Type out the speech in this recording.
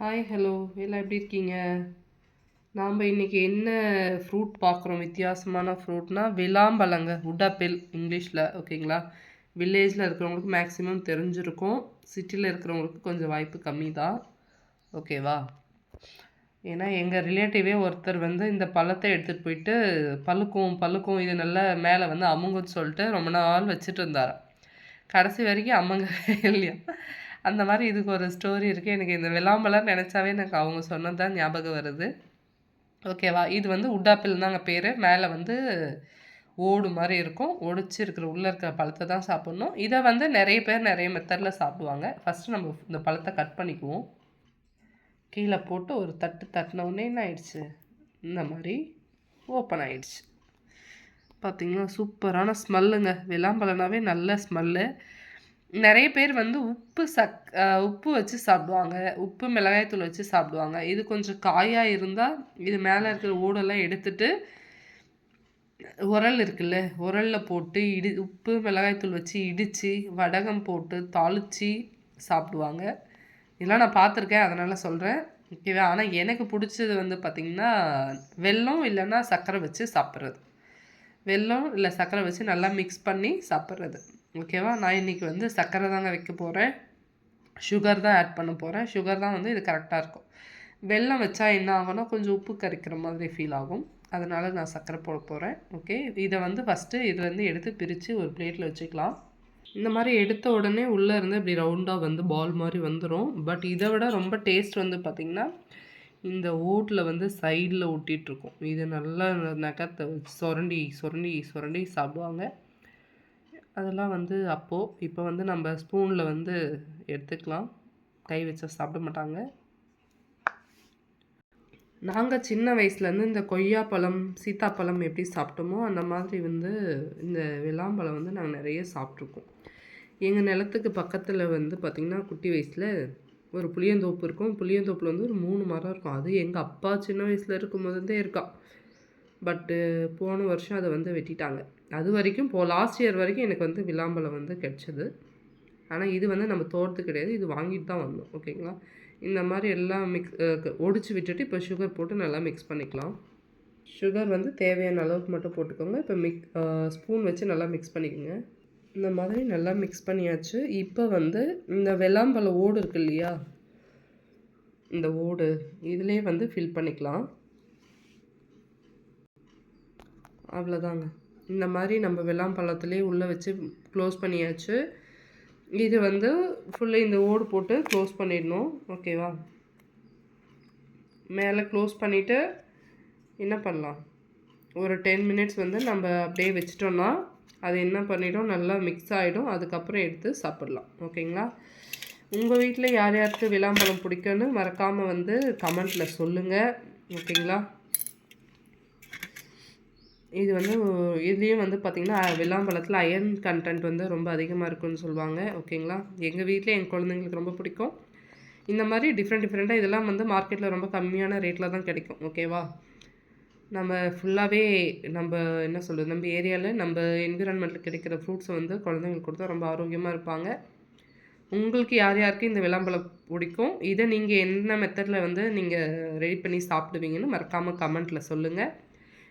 Hi hello எல்லாம் எப்படி இருக்கீங்க? நாம் இன்றைக்கி என்ன ஃப்ரூட் பார்க்குறோம்? வித்தியாசமான ஃப்ரூட்னா விளாம்பழங்க உடாப்பெல் இங்கிலீஷில் ஓகேங்களா வில்லேஜில் இருக்கிறவங்களுக்கு மேக்ஸிமம் தெரிஞ்சிருக்கும். சிட்டியில் இருக்கிறவங்களுக்கு கொஞ்சம் வாய்ப்பு கம்மி தான் ஓகேவா ஏன்னா எங்கள் ரிலேட்டிவே ஒருத்தர் வந்து இந்த பழத்தை எடுத்துகிட்டு போயிட்டு பழுக்கும் பழுக்கும் இது நல்லா மேலே வந்து அமுங்கன்னு சொல்லிட்டு ரொம்ப நாள் வச்சுட்டு இருந்தார் கடைசி வரைக்கும் அம்மங்க இல்லையா? அந்த மாதிரி இதுக்கு ஒரு ஸ்டோரி இருக்குது எனக்கு இந்த விளாம்பலாம் நினச்சாவே எனக்கு அவங்க சொன்னது தான் ஞாபகம் வருது. ஓகேவா இது வந்து உட்டாப்பில் தாங்க பேர். மேலே வந்து ஓடு மாதிரி இருக்கும். ஒடிச்சு இருக்கிற உள்ளே இருக்கிற பழத்தை தான் சாப்பிட்ணும். இதை வந்து நிறைய பேர் நிறைய மெத்தடில் சாப்பிடுவாங்க. ஃபஸ்ட்டு நம்ம இந்த பழத்தை கட் பண்ணிக்குவோம். கீழே போட்டு ஒரு தட்டு தட்டினவுடனே என்ன ஆயிடுச்சு? இந்த மாதிரி ஓப்பன் ஆயிடுச்சு. பார்த்திங்கன்னா சூப்பரான ஸ்மெல்லுங்க விளாம்பழனாவே நல்ல ஸ்மெல்லு நிறைய பேர் வந்து உப்பு சக் உப்பு வச்சு சாப்பிடுவாங்க. உப்பு மிளகாய்த்தூள் வச்சு சாப்பிடுவாங்க. இது கொஞ்சம் காயாக இருந்தால் இது மேலே இருக்கிற ஓடெல்லாம் எடுத்துட்டு உரல் இருக்குல்ல உரலில் போட்டு இடி உப்பு மிளகாய்த்தூள் வச்சு இடித்து வடகம் போட்டு தாளித்து சாப்பிடுவாங்க. இதெல்லாம் நான் பார்த்துருக்கேன் அதனால் சொல்கிறேன் ஓகேவா? ஆனால் எனக்கு பிடிச்சது வந்து பார்த்திங்கன்னா வெல்லம் இல்லைன்னா சர்க்கரை வச்சு சாப்பிட்றது. வெல்லம் இல்லை சர்க்கரை வச்சு நல்லா மிக்ஸ் பண்ணி சாப்பிட்றது. ஓகேவா? நான் இன்றைக்கி வந்து சர்க்கரை தாங்க வைக்க போகிறேன் சுகர் தான் ஆட் பண்ண போகிறேன் சுகர் தான் வந்து இது கரெக்டாக இருக்கும். வெல்லம் வச்சா என்ன ஆகும்னா கொஞ்சம் உப்பு கரைக்கிற மாதிரி ஃபீல் ஆகும். அதனால் நான் சர்க்கரை போட போகிறேன் ஓகே? இதை வந்து ஃபஸ்ட்டு இதுலேருந்து எடுத்து பிரித்து ஒரு பிளேட்டில் வச்சுக்கலாம். இந்த மாதிரி எடுத்த உடனே உள்ளே இருந்து இப்படி ரவுண்டாக வந்து பால் மாதிரி வந்துடும் பட் இதை விட ரொம்ப டேஸ்ட் வந்து பார்த்திங்கன்னா இந்த ஓட்டில் வந்து சைடில் ஒட்டிகிட்ருக்கும் இது நல்லா நகத்தை சுரண்டி சுரண்டி சுரண்டி சாப்பிடுவாங்க. அதெல்லாம் வந்து அப்போது இப்போ வந்து நம்ம ஸ்பூனில் வந்து எடுத்துக்கலாம். கை வச்சா சாப்பிட மாட்டாங்க. நாங்கள் சின்ன வயசுலேருந்து இந்த கொய்யாப்பழம் சீத்தாப்பழம் எப்படி சாப்பிட்டோமோ அந்த மாதிரி வந்து இந்த விளாம்பழம் வந்து நாங்கள் நிறைய சாப்பிட்ருக்கோம் எங்கள் நிலத்துக்கு பக்கத்தில் வந்து பார்த்திங்கன்னா குட்டி வயசில் ஒரு புளியந்தோப்பு இருக்கும். புளியந்தோப்பில் வந்து ஒரு மூணு மரம் இருக்கும். அது எங்கள் அப்பா சின்ன வயசில் இருக்கும் இருந்தே இருக்கான் பட்டு போன வருஷம் அதை வந்து வெட்டிட்டாங்க. அது வரைக்கும் போ லாஸ்ட் இயர் வரைக்கும் எனக்கு வந்து விளாம்பழம் வந்து கிடச்சிது. ஆனால் இது வந்து நம்ம தோட்டத்து கிடையாது. இது வாங்கிட்டு தான் வந்தோம். ஓகேங்களா இந்த மாதிரி எல்லாம் மிக்ஸ் ஒடிச்சு விட்டுட்டு இப்போ சுகர் போட்டு நல்லா மிக்ஸ் பண்ணிக்கலாம். சுகர் வந்து தேவையான அளவுக்கு மட்டும் போட்டுக்கோங்க. இப்போ மிக் ஸ்பூன் வச்சு நல்லா மிக்ஸ் பண்ணிக்கோங்க. இந்த மாதிரி நல்லா மிக்ஸ் பண்ணியாச்சு. இப்போ வந்து இந்த வெள்ளாம்பழம் ஓடு இருக்கு இல்லையா? இந்த ஓடு இதிலே வந்து ஃபில் பண்ணிக்கலாம். அவ்வளோதாங்க இந்த மாதிரி நம்ம வெள்ளாம்பழத்துலேயே உள்ளே வச்சு க்ளோஸ் பண்ணியாச்சு. இது வந்து ஃபுல்லாக இந்த ஓடு போட்டு க்ளோஸ் பண்ணிடணும். ஓகேவா மேலே க்ளோஸ் பண்ணிவிட்டு என்ன பண்ணலாம்? ஒரு டென் மினிட்ஸ் வந்து நம்ம அப்படியே வச்சிட்டோன்னா அது என்ன பண்ணிடும்? நல்லா மிக்ஸ் ஆகிடும் அதுக்கப்புறம் எடுத்து சாப்பிட்லாம். ஓகேங்களா உங்கள் வீட்டில் யார் யாருக்கு விளாம்பழம் பிடிக்குன்னு மறக்காமல் வந்து கமெண்ட்டில் சொல்லுங்கள் ஓகேங்களா இது வந்து இதுலேயும் வந்து பார்த்திங்கன்னா வெள்ளாம்பழத்தில் அயர்ன் கண்டென்ட் வந்து ரொம்ப அதிகமாக இருக்குன்னு சொல்லுவாங்க. ஓகேங்களா? எங்கள் வீட்டில் எங்கள் குழந்தைங்களுக்கு ரொம்ப பிடிக்கும். இந்த மாதிரி டிஃப்ரெண்ட் டிஃப்ரெண்ட்டாக இதெல்லாம் வந்து மார்க்கெட்டில் ரொம்ப கம்மியான ரேட்டில் தான் கிடைக்கும். ஓகேவா? நம்ம ஃபுல்லாகவே நம்ம என்ன சொல்கிறது நம்ம ஏரியாவில் நம்ம என்விரான்மெண்ட்டில் கிடைக்கிற ஃப்ரூட்ஸை வந்து குழந்தைங்களுக்கு கொடுத்தா ரொம்ப ஆரோக்கியமாக இருப்பாங்க. உங்களுக்கு யார் யாருக்கு இந்த விளம்பரம் பிடிக்கும்? இதை நீங்கள் என்ன மெத்தடில் வந்து நீங்கள் ரெடி பண்ணி சாப்பிடுவீங்கன்னு மறக்காமல் கமெண்ட்டில் சொல்லுங்கள்